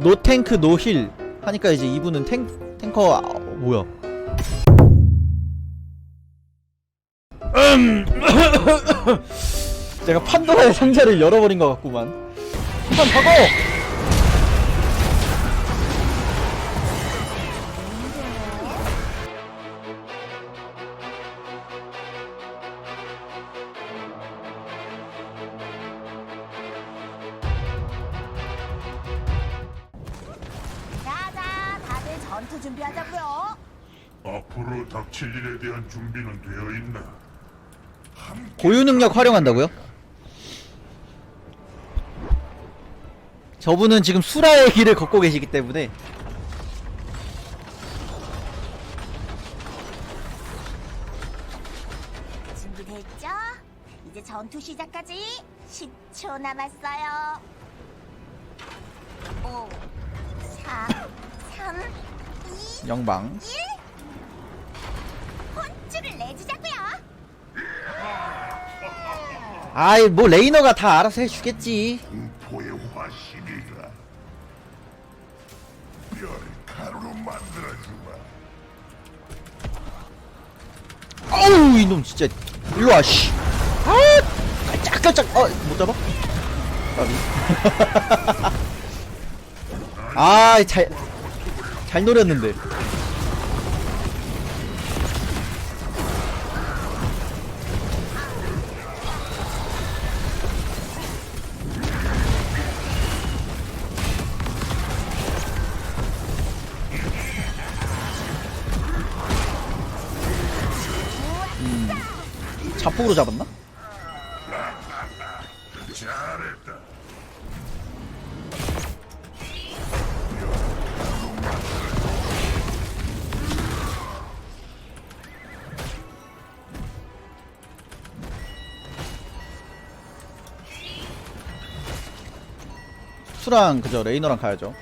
노 탱크 노힐 하니까 이제 이분은 탱 탱커 아, 뭐야? 음. 제가 판도라의 상자를 열어버린 것 같구만. 한번 박어. 고유 능력 활용한다고요? 저분은 지금 수라의 길을 걷고 계시기 때문에 준비됐죠? 이제 전투 시작까지 10초 남았어요. 5, 4, 3, 2, 영방 1. 혼쭐을 내주자고요. 아이 뭐 레이너가 다 알아서 해주겠지 공포의 화신이라. 뼈를 가루로 만들어주마. 어우 이놈 진짜 일로와 씨 아, 깔짝깔짝 어 못 잡아? 까비 아잘 잘 노렸는데 자폭으로 잡았나? 수랑 그저 레이너랑 가야죠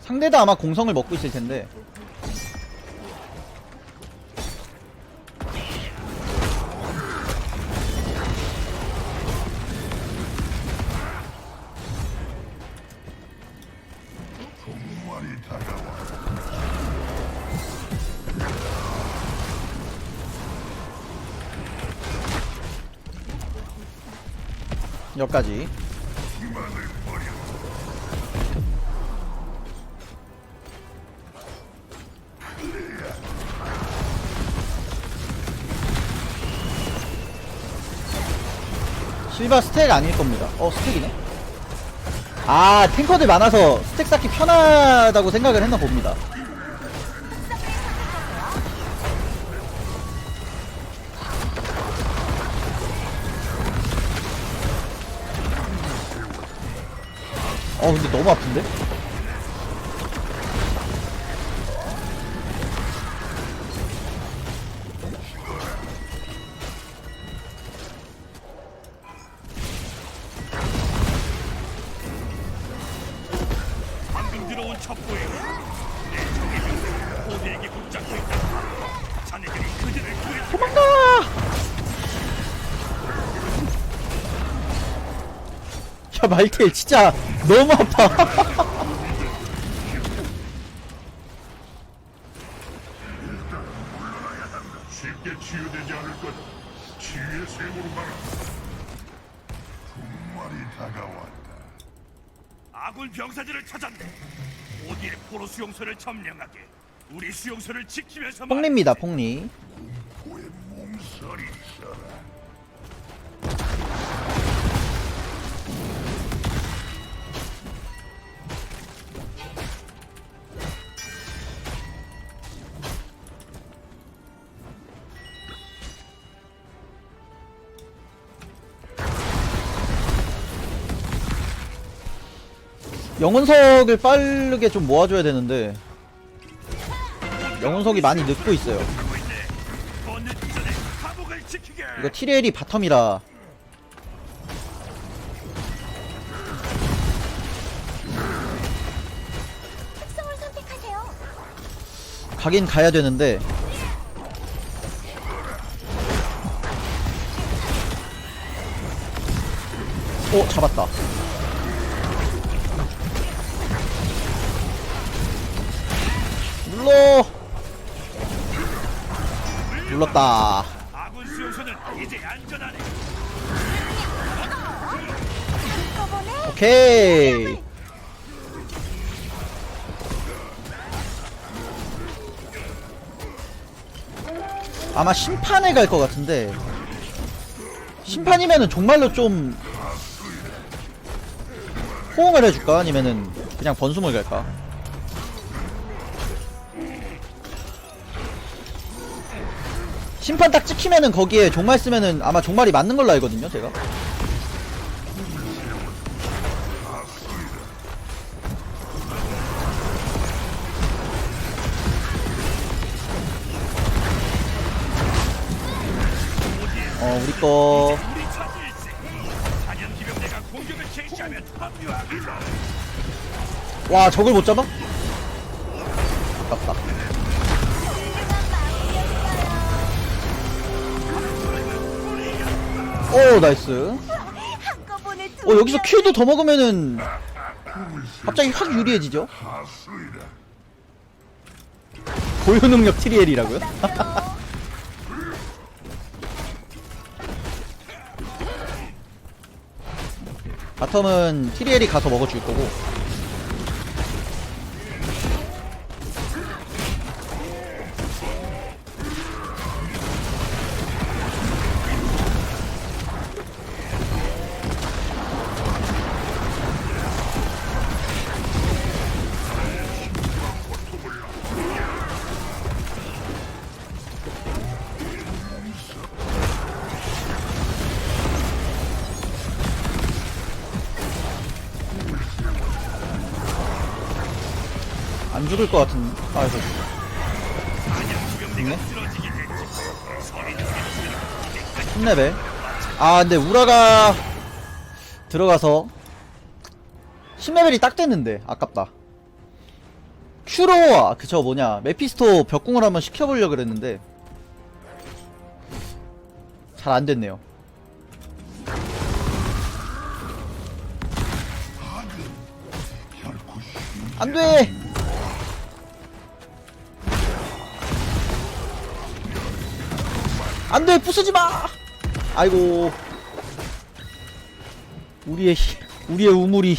상대도 아마 공성을 먹고 있을 텐데 여기까지. 실바 스택 아닐 겁니다. 어 스택이네. 아 탱커들 많아서 스택 쌓기 편하다고 생각을 했나 봅니다 어 근데 너무 아픈데? 방금 들어온 첩보에 내 적의 병사가 고대에게 붙잡혀 있다. 자네들이 그들을 구해 도망가! 야 말테일 진짜 너무 아파 쉽게 치유되지 않을 거다. 치유의 셈으로 가라. 종말이 다가왔다. 아군 병사들을 찾았네. 오디의 포로 수용소를 점령하게 우리 수용소를 지키면서 폭리입니다 폭리 영혼석을 빠르게 좀 모아줘야 되는데 영혼석이 많이 늦고 있어요. 이거 티레일이 바텀이라. 가긴 가야 되는데 오 잡았다 눌러 눌렀다. 오케이. 아마 심판에 갈 것 같은데. 심판이면은 정말로 좀 호응을 해줄까? 아니면은 그냥 번숨을 갈까 심판 딱 찍히면은 거기에 종말 쓰면은 아마 종말이 맞는 걸로 알거든요 제가 어 우리 거 우리 차지일세. 오 나이스 한꺼번에 두 어 여기서 명. 큐도 더 먹으면은 갑자기 확 유리해지죠? 고유 능력 트리엘이라고요? 바텀은 트리엘이 가서 먹어줄 거고 죽을 것 같은 아이고 죽네? 3레벨 아 근데 우라가 들어가서 10레벨이 딱 됐는데 아깝다. 큐로 아, 그저 뭐냐 메피스토 벽궁을 한번 시켜보려 그랬는데 잘 안됐네요. 안돼 안돼 부수지 마! 아이고. 우리의 희- 우리의 우물이.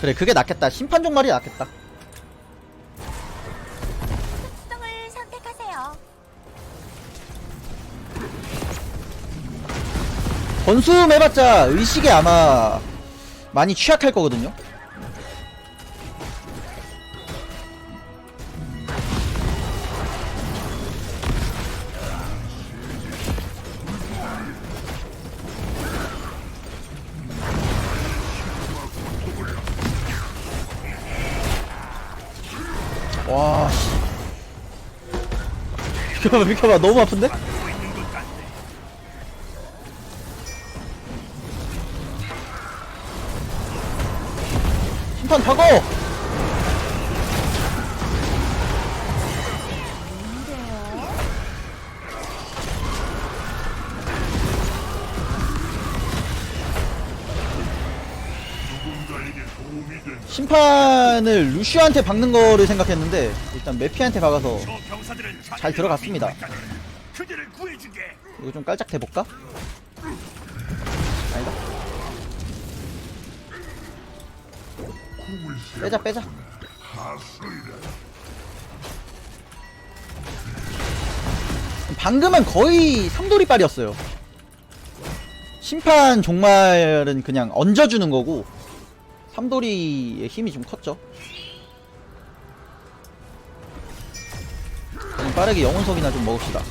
그래 그게 낫겠다. 심판 종말이 낫겠다. 특성을 선택하세요. 해봤자 의식에 아마 많이 취약할 거거든요 와 씨. 비켜봐 비켜봐 너무 아픈데? 심판 타고! 심판을 루시오한테 박는 거를 생각했는데 일단 메피한테 박아서 잘 들어갔습니다. 이거 좀 깔짝 대볼까? 아니다 빼자 빼자 방금은 거의 삼돌이 빨이었어요 심판 종말은 그냥 얹어주는 거고 삼돌이의 힘이 좀 컸죠 빠르게 영혼석이나 좀 먹읍시다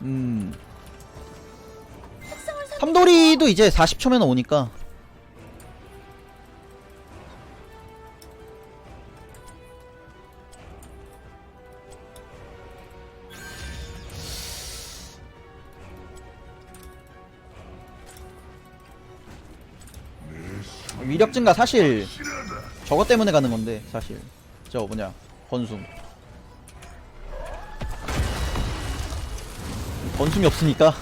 음. 삼돌이도 이제 40초면 오니까 위력 증가 사실 저것 때문에 가는 건데 사실. 저 뭐냐 건숨 건숨이 없으니까.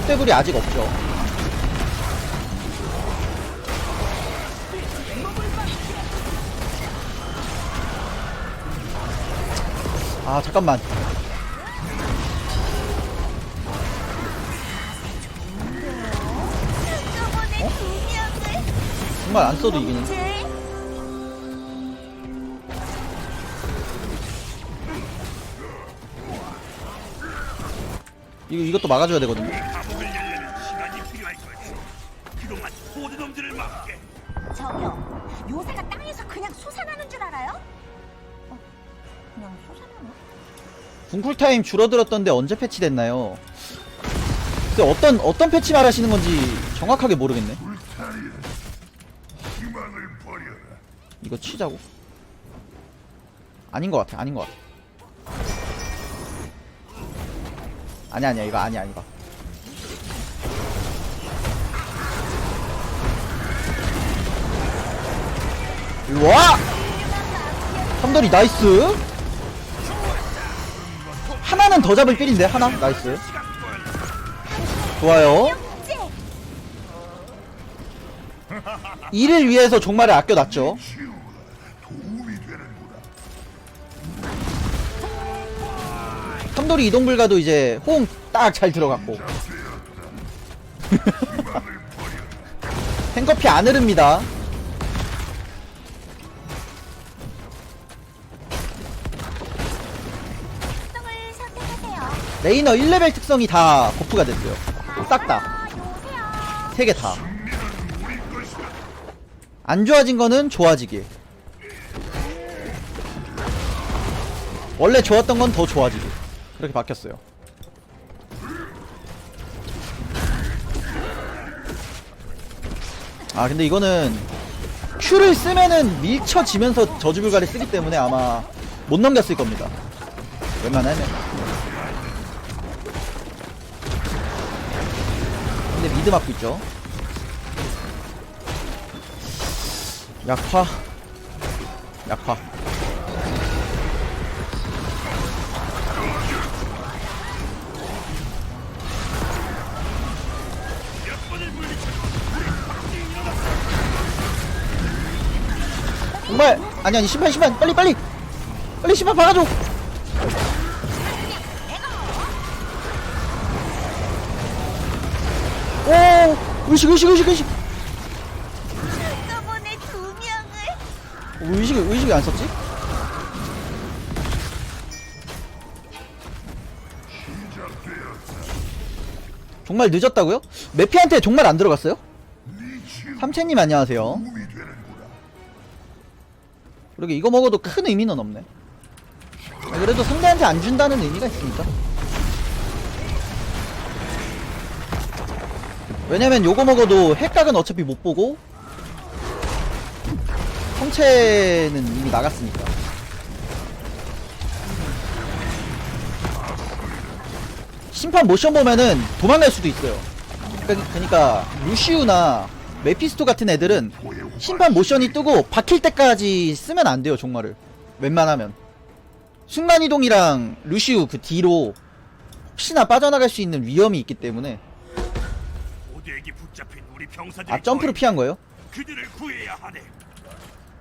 흑대불이 아직 없죠. 아 잠깐만 정말 안 써도 이기는 제 이거 이것도 막아줘야 되거든요. 저기요. 요새가 땅에서 그냥 솟아나는 줄 알아요? 어, 그냥 솟아나나? 궁쿨 타임 줄어들었던데 언제 패치됐나요? 근데 어떤 어떤 패치 말하시는 건지 정확하게 모르겠네 이거 치자고? 아닌 것 같아 아닌 것 같아. 아니 아니야 이거 아니야 이거. 와! 삼돌이 나이스. 하나는 더 잡을 필인데 하나? 나이스. 좋아요. 제 이를 위해서 종말을 아껴놨죠 삼돌이 이동 불가도 이제 호응 딱 잘 들어갔고. 탱커피 안 흐릅니다. 레이너 1레벨 특성이 다 버프가 됐어요. 싹다. 요새요. 세개 다. 안 좋아진 거는 좋아지길 원래 좋았던 건 더 좋아지길 그렇게 바뀌었어요. 아 근데 이거는 Q를 쓰면은 밀쳐지면서 저주불가를 쓰기 때문에 아마 못 넘겼을 겁니다. 웬만하면. 근데 미드 맞고 있죠? 약화. 약화 정말 아니 아니 심판 심판 빨리 빨리 빨리 심판 박아줘 오 의식 의식 의식 의식 한꺼번에 두 명을 의식 의식이 안 썼지? 정말 늦었다고요? 메피한테 정말 안 들어갔어요? 삼채님 안녕하세요. 그러게 이거 먹어도 큰 의미는 없네. 아, 그래도 상대한테 안 준다는 의미가 있으니까. 왜냐면 요거 먹어도 핵각은 어차피 못 보고 성체는 이미 나갔으니까. 심판 모션 보면은 도망갈 수도 있어요. 그러니까, 그러니까 루시우나 메피스토 같은 애들은 심판 모션이 뜨고 박힐 때까지 쓰면 안 돼요 종말을. 웬만하면. 순간이동이랑 루시우 그 뒤로 혹시나 빠져나갈 수 있는 위험이 있기 때문에. 아 점프로 피한 거예요?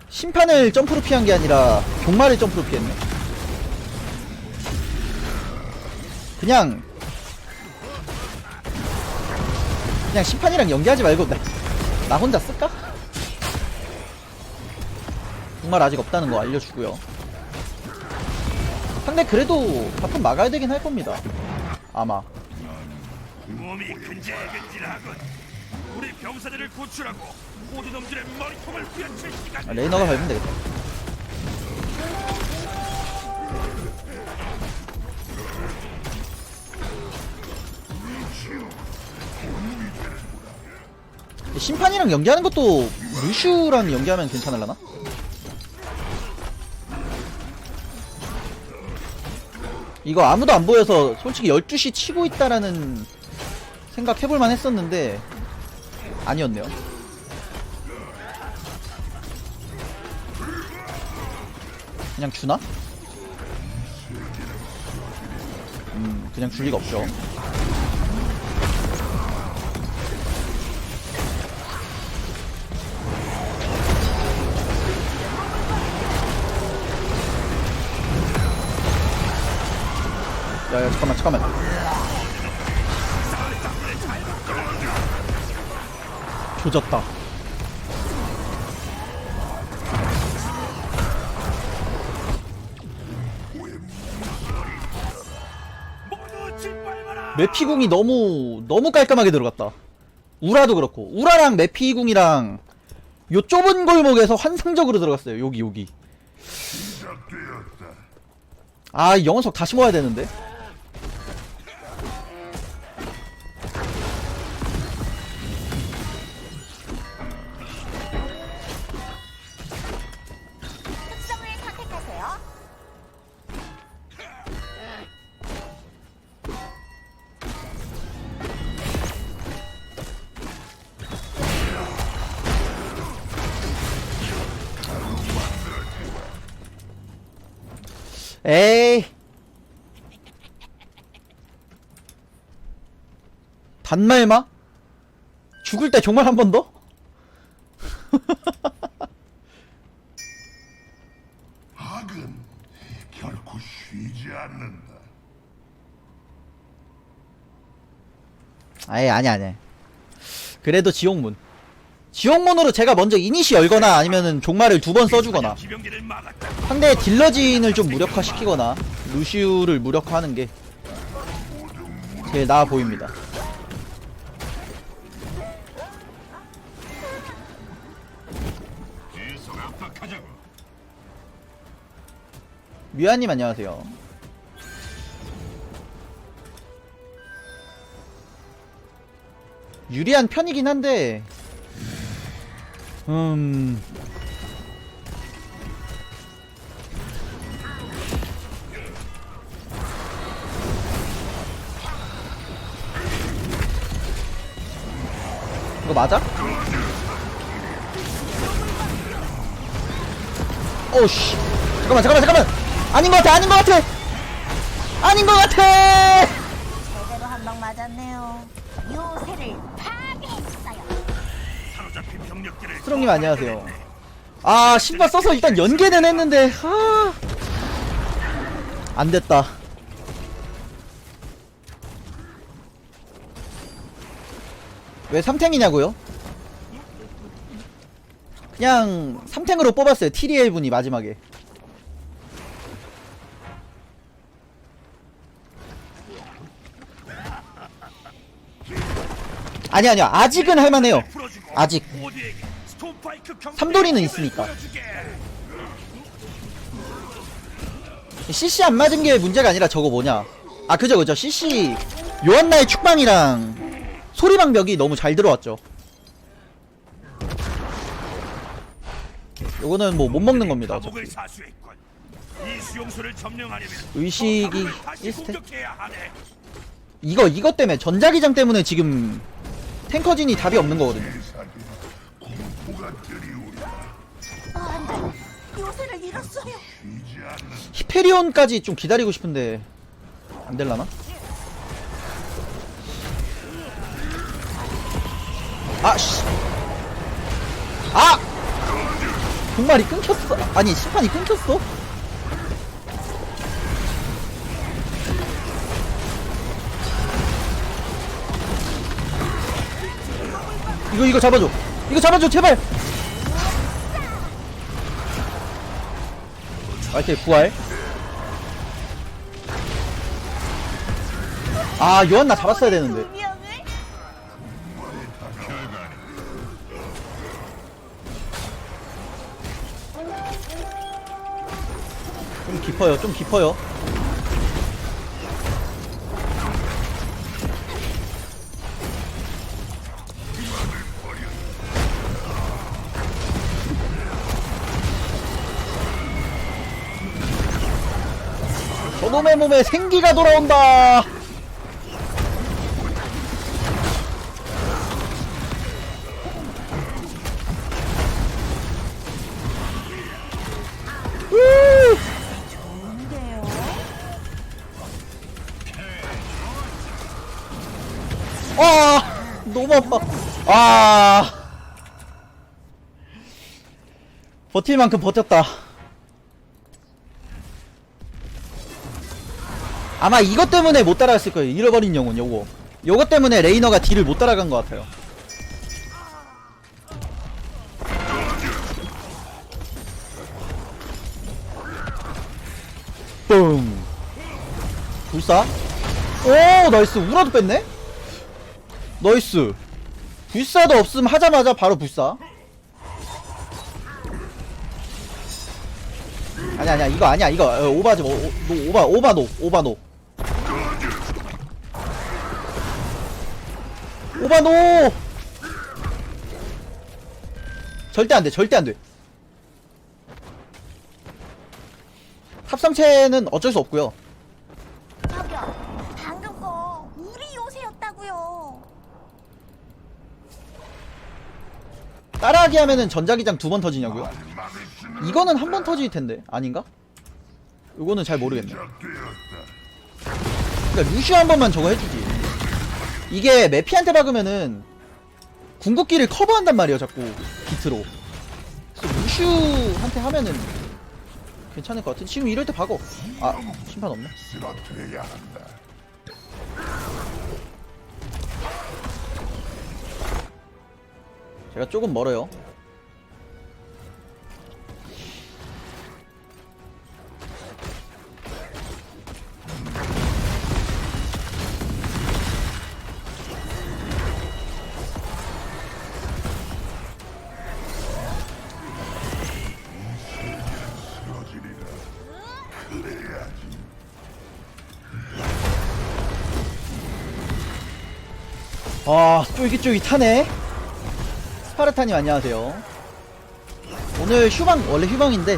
심판을 점프로 피한 게 아니라 종말을 점프로 피했네. 그냥 그냥 심판이랑 연기하지 말고 나, 나 혼자 쓸까? 정말 아직 없다는 거 알려주고요 상대 그래도 바텀 막아야 되긴 할 겁니다 아마 몸이 근질근질하군. 우리 병사들을 구출하고 모든 놈들의 머리통을 후려칠 시간. 아, 레이너가 밟으면 되겠다 심판이랑 연기하는 것도 루슈랑 연기하면 괜찮을라나? 이거 아무도 안 보여서 솔직히 12시 치고 있다라는 생각 해볼만 했었는데 아니었네요 그냥 주나? 음 그냥 줄 리가 없죠 잠깐만 조졌다. 메피궁이 너무 너무 깔끔하게 들어갔다 우라도 그렇고 우라랑 메피궁이랑 요 좁은 골목에서 환상적으로 들어갔어요 여기 여기. 아, 이 영혼석 다시 모아야 되는데. 에이. 단말마? 죽을 때 정말 한 번 더? 악은 결코 쉬지 않는다. 아예 아니 아니. 그래도 지옥문. 지옥문으로 제가 먼저 이니시 열거나 아니면은 종말을 두 번 써주거나. 상대의 딜러진을 좀 무력화시키거나 루시우를 무력화하는 게 제일 나아 보입니다. 미아님 안녕하세요. 유리한 편이긴 한데, 음, 이거 맞아? 오씨, 잠깐만, 잠깐만, 잠깐만. 아닌 것 같아, 아닌 것 같아. 아닌 것 같아. 제대로 한 방 맞았네요. 수롱님 안녕하세요. 아 신발 써서 일단 연계는 했는데 아... 안 됐다. 왜 3탱이냐고요? 그냥 3탱으로 뽑았어요. TDL 분이 마지막에. 아니 아니요. 아직은 할만해요. 아직. 삼돌이는 있으니까. CC 안 맞은 게 문제가 아니라 저거 뭐냐. 아, 그죠, 그죠. CC 요한나의 축방이랑 소리방벽이 너무 잘 들어왔죠. 요거는 뭐 못 먹는 겁니다. 어차피. 의식이 또 감옥을 다시 1스택? 공격해야 하네. 이거, 이것 때문에, 전자기장 때문에 지금 탱커진이 답이 없는 거거든요. 히페리온까지 좀 기다리고 싶은데, 안 될라나? 아, 씨. 아! 종말이 끊겼어. 아니, 심판이 끊겼어? 이거, 이거 잡아줘. 이거 잡아줘, 제발! 아, 이렇게 부활. 아, 요한나 잡았어야 되는데. 좀 깊어요, 좀 깊어요. 저놈의 몸에 생기가 돌아온다. 너무 아파. 아. 버틸 만큼 버텼다. 아마 이것 때문에 못 따라갔을 거예요. 잃어버린 영혼 요거. 요거 때문에 레이너가 딜을 못 따라간 것 같아요. 뿡 불사? 오 나이스. 우라도 뺐네 나이스. 불사도 없음 하자마자 바로 불사. 아니야 아니야 이거 아니야 이거. 어, 오바지 뭐 오, 노, 오바 오바 노 오바 노. 오바 노! 절대 안돼 절대 안돼. 탑상체는 어쩔 수 없고요 방금 거 우리 요새였다고요. 따라하기 하면은 전자기장 두 번 터지냐고요? 이거는 한 번 터질 텐데 아닌가? 이거는 잘 모르겠네. 그러니까 루시오 한 번만 저거 해주지. 이게 메피한테 박으면은 궁극기를 커버한단 말이에요, 자꾸 비트로. 그래서 루시오한테 하면은 괜찮을 것 같은. 지금 이럴 때 박어. 아 심판 없네. 제가 조금 멀어요. 아, 쫄깃쫄깃하네. 스파르타님 안녕하세요. 오늘 휴방, 원래 휴방인데,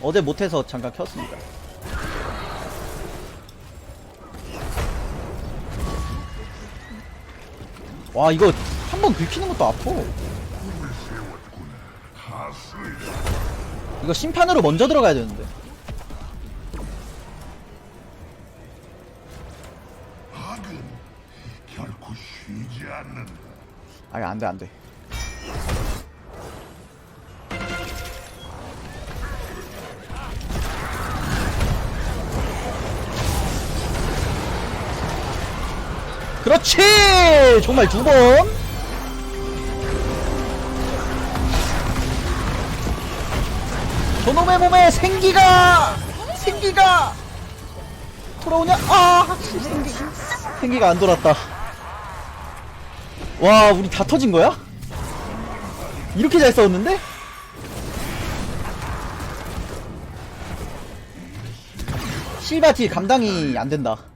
어제 못해서 잠깐 켰습니다. 와, 이거 한 번 긁히는 것도 아파. 이거 심판으로 먼저 들어가야 되는데. 아, 안 돼, 안 돼. 그렇지! 정말 두 번. 저놈의 몸에 생기가! 생기가! 돌아오냐? 아! 생기, 생기가 안 돌았다. 와 우리 다 터진 거야? 이렇게 잘 싸웠는데? 실바 딜 감당이 안 된다.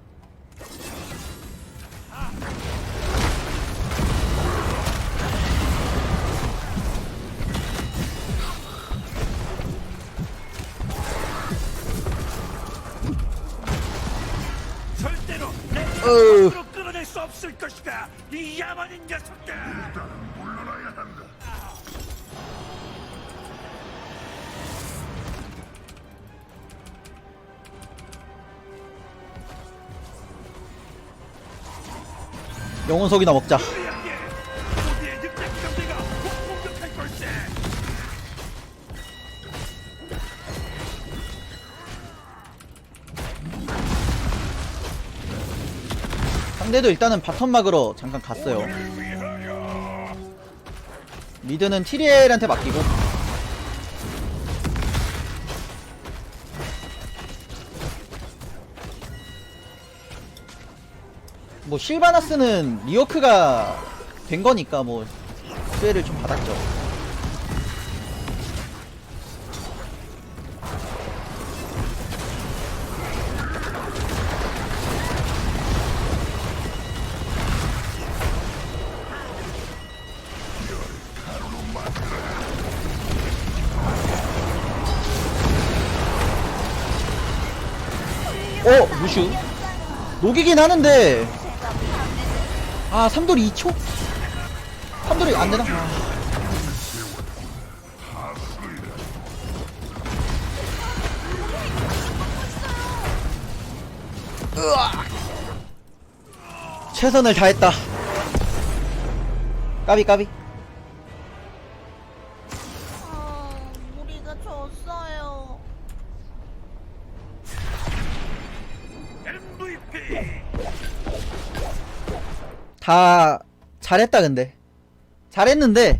영혼석이나 먹자. 상대도 일단은 바텀 막으러 잠깐 갔어요. 미드는 티리엘한테 맡기고. 뭐 실바나스는 리어크가 된 거니까 뭐 수혜를 좀 받았죠. 어, 무슈. 녹이긴 하는데 아 삼돌이 2초? 삼돌이 안되나? 아. 최선을 다했다 까비 까비 다 잘했다 근데. 잘했는데